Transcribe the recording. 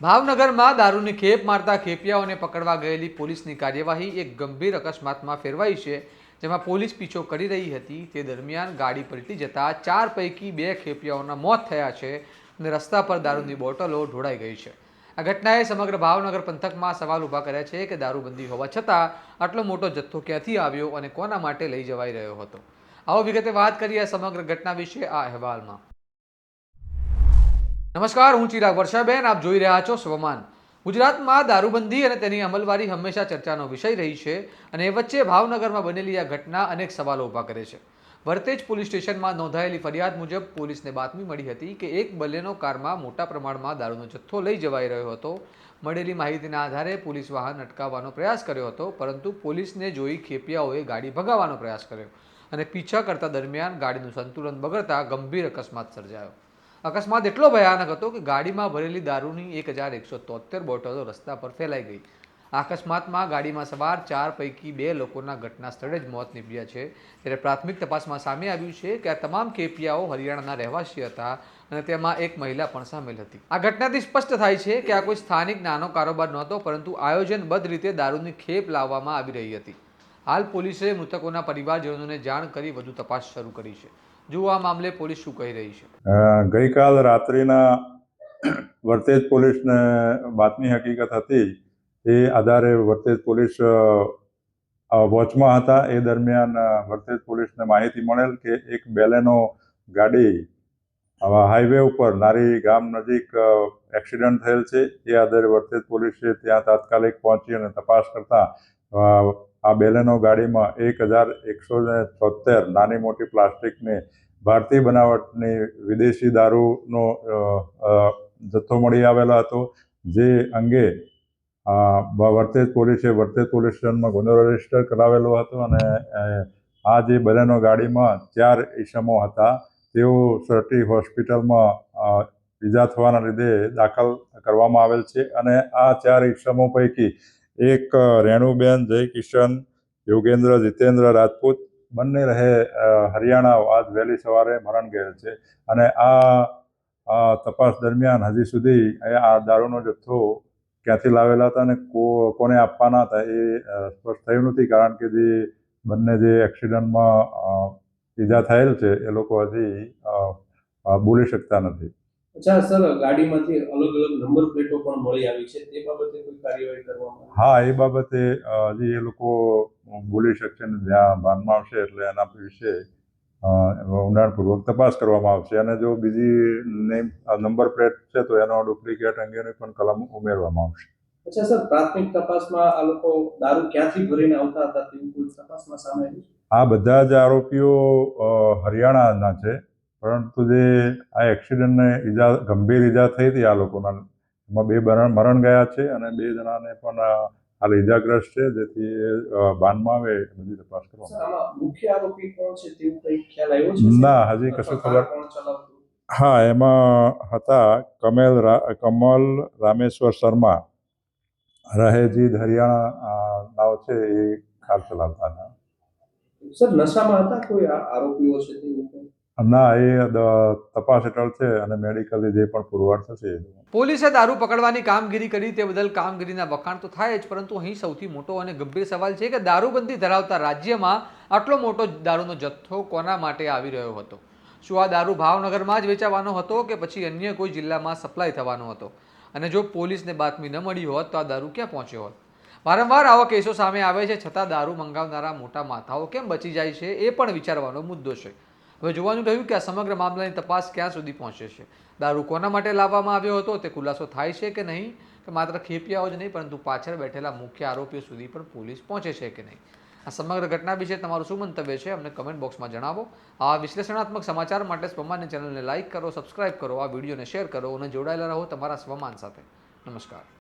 ભાવનગરમાં દારૂની ખેપ મારતા ખેપિયાઓને પકડવા ગયેલી પોલીસની કાર્યવાહી એક ગંભીર અકસ્માતમાં ફેરવાઈ છે, જેમાં પોલીસ પીછો કરી રહી હતી. તે દરમિયાન ગાડી પલટી જતા ચાર પૈકી બે ખેપિયાઓના મોત થયા છે અને રસ્તા પર દારૂની બોટલો ઢોળાઈ ગઈ છે. આ ઘટનાએ સમગ્ર ભાવનગર પંથકમાં સવાલ ઊભા કર્યા છે કે દારૂબંધી હોવા છતાં આટલો મોટો જથ્થો ક્યાંથી આવ્યો અને કોના માટે લઈ જવાઈ રહ્યો હતો? આવો વિગતે વાત કરીએ સમગ્ર ઘટના વિશે આ અહેવાલમાં. નમસ્કાર, હું ચિરાગ વર્ષાબેન, આપ જોઈ રહ્યા છો સ્વમાન. ગુજરાતમાં દારૂબંધી અને તેની અમલવારી હંમેશા ચર્ચાનો વિષય રહી છે અને એ વચ્ચે ભાવનગરમાં બનેલી આ ઘટના અનેક સવાલો ઊભા કરે છે. વર્તેજ પોલીસ સ્ટેશનમાં નોંધાયેલી ફરિયાદ મુજબ પોલીસને બાતમી મળી હતી કે એક બલેનો કારમાં મોટા પ્રમાણમાં દારૂનો જથ્થો લઈ જવાઈ રહ્યો હતો. મળેલી માહિતીના આધારે પોલીસ વાહન અટકાવવાનો પ્રયાસ કર્યો હતો, પરંતુ પોલીસને જોઈ ખેપિયાઓએ ગાડી ભગાવવાનો પ્રયાસ કર્યો અને પીછા કરતા દરમિયાન ગાડીનું સંતુલન બગડતા ગંભીર અકસ્માત સર્જાયો. અકસ્માત એટલો ભયાનક હતો કે ગાડીમાં ભરેલી દારૂની એક હજાર એકસો તોતેર બોટલો રસ્તા પર ફેલાઈ ગઈ. અકસ્માતમાં ગાડીમાં સવાર ચાર પૈકી બે લોકોના ઘટના સ્થળે જ મોત નીપજ્યા છે. ત્યારે પ્રાથમિક તપાસમાં સામે આવ્યું છે કે આ તમામ કેપિયાઓ હરિયાણાના રહેવાસી હતા અને તેમાં એક મહિલા પણ સામેલ હતી. આ ઘટનાથી સ્પષ્ટ થાય છે કે આ કોઈ સ્થાનિક નાનો કારોબાર નહોતો, પરંતુ આયોજનબદ્ધ રીતે દારૂની ખેપ લાવવામાં આવી રહી હતી. હાલ પોલીસે મૃતકોના પરિવારજનોને જાણ કરી વધુ તપાસ શરૂ કરી છે. જુઓ આ મામલે પોલીસ શું કહી રહી છે? ગઈકાલ રાત્રિના વર્તેજ પોલીસને બાતમી હકીકત હતી એ આધારે વર્તેજ પોલીસ વોચમાં હતા. એ દરમિયાન વર્તેજ પોલીસને માહિતી મળેલ કે એક બેલેનો ગાડી હાઈવે ઉપર નારી ગામ નજીક એક્સિડન્ટ થયેલ છે. એ આધારે વર્તેજ પોલીસે ત્યાં તાત્કાલિક પહોંચી અને તપાસ કરતા આ બેલેનો ગાડીમાં એક હજાર એકસો ને છોતેર નાની મોટી પ્લાસ્ટિકની ભારતીય બનાવટની વિદેશી દારૂનો જથ્થો મળી આવેલો હતો. જે અંગે વર્તેજ પોલીસે વર્તેજ પોલીસ સ્ટેશનમાં ગુનો રજિસ્ટર કરાવેલો હતો અને આ જે બલેનો ગાડીમાં ચાર ઈસમો હતા, તેઓ સરટી હોસ્પિટલમાં ઈજા થવાના લીધે દાખલ કરવામાં આવેલ છે અને આ ચાર ઈસમો પૈકી એક રેણુબેન જય કિશન યોગેન્દ્ર, જીતેન્દ્ર, રાજપૂત, બંને રહે હરિયાણા આજ વહેલી સવારે મરણ ગયેલ છે. અને આ તપાસ દરમિયાન હજી સુધી આ દારૂનો જથ્થો ક્યાંથી લાવેલા હતા અને કોને આપવાના હતા એ સ્પષ્ટ થયું નથી. કારણ કે જે બંને જે એક્સિડન્ટમાં ઈજા થયેલ છે એ લોકો હજી બોલી શકતા નથી. અચ્છા સર ગાડીમાંથી અલગ અલગ નંબર પ્લેટો પણ મળી આવી છે. તે બાબતે કોઈ કાર્યવાહી કરવામાં હા એ બાબતે હજી એ લોકો બોલી શકશે ને જ્યાં ભાનમાં આવશે એટલે એના વિશે ઊંડાણપૂર્વક તપાસ કરવામાં આવશે. અને જો બીજી નેમ નંબર પ્લેટ છે તો એનો ડુપ્લિકેટ અંગેની પણ કલમ ઉમેરવામાં આવશે. અચ્છા સર પ્રાથમિક તપાસમાં આ લોકો દારૂ ક્યાંથી ભરીને આવતા હતા તેવું કોઈ તપાસમાં સામે આવ્યું આ બધા જ આરોપીઓ હરિયાણાના છે. પરંતુ જે આ એક્સિડન્ટને ઈજા ગંભીર ઈજા થઈ હતી આ લોકોના એમાં બે મરણ મરણ ગયા છે અને બે જણાને પણ હાલ ઈજાગ્રસ્ત છે. જેથી એ બાનમાં આવે બધી તપાસ કરવામાં ના હજી કશું ખબર હા એમાં હતા કમેલ કમલ રામેશ્વર શર્મા રહેજી હરિયાણા નાવ છે એ કાર ચલાવતા હતા. સર નશામાં હતા કોઈ આરોપીઓ છે કઈ? ના, એ તપાસ હેઠળ છે અને મેડિકલી જે પણ પુરવાર થશે પોલીસે દારૂ પકડવાની કામગીરી કરી, તે બદલ કામગીરીના વખાણ તો થાય જ, પરંતુ અહીં સૌથી મોટો અને ગંભીર સવાલ છે કે દારૂબંધી ધરાવતા રાજ્યમાં આટલો મોટો દારૂનો જથ્થો કોના માટે આવી રહ્યો હતો? શું આ દારૂ ભાવનગરમાં જ વેચાવાનો હતો કે પછી અન્ય કોઈ જિલ્લામાં સપ્લાય થવાનો હતો? અને જો પોલીસને બાતમી ન મળી હોત, તો આ દારૂ ક્યાં પહોંચ્યો હોત? વારંવાર આવા કેસો સામે આવે છે, છતાં દારૂ મંગાવનારા મોટા માથાઓ કેમ બચી જાય છે, એ પણ વિચારવાનો મુદ્દો છે. હવે જોવાનું રહ્યું કે આ સમગ્ર મામલાની તપાસ ક્યાં સુધી પહોંચે છે. દારૂ કોના માટે લાવવામાં આવ્યો હતો, તે ખુલાસો થાય છે કે નહીં, કે માત્ર ખેપિયાઓ જ નહીં, પરંતુ પાછળ બેઠેલા મુખ્ય આરોપીઓ સુધી પણ પોલીસ પહોંચે છે કે નહીં. આ સમગ્ર ઘટના વિશે તમારું શું મંતવ્ય છે, અમને કમેન્ટ બોક્સમાં જણાવો. આ વિશ્લેષણાત્મક સમાચાર માટે સ્વમાનની ચેનલને લાઇક કરો, સબસ્ક્રાઇબ કરો, આ વિડીયોને શેર કરો અને જોડાયેલા રહો તમારા સ્વમાન સાથે. નમસ્કાર.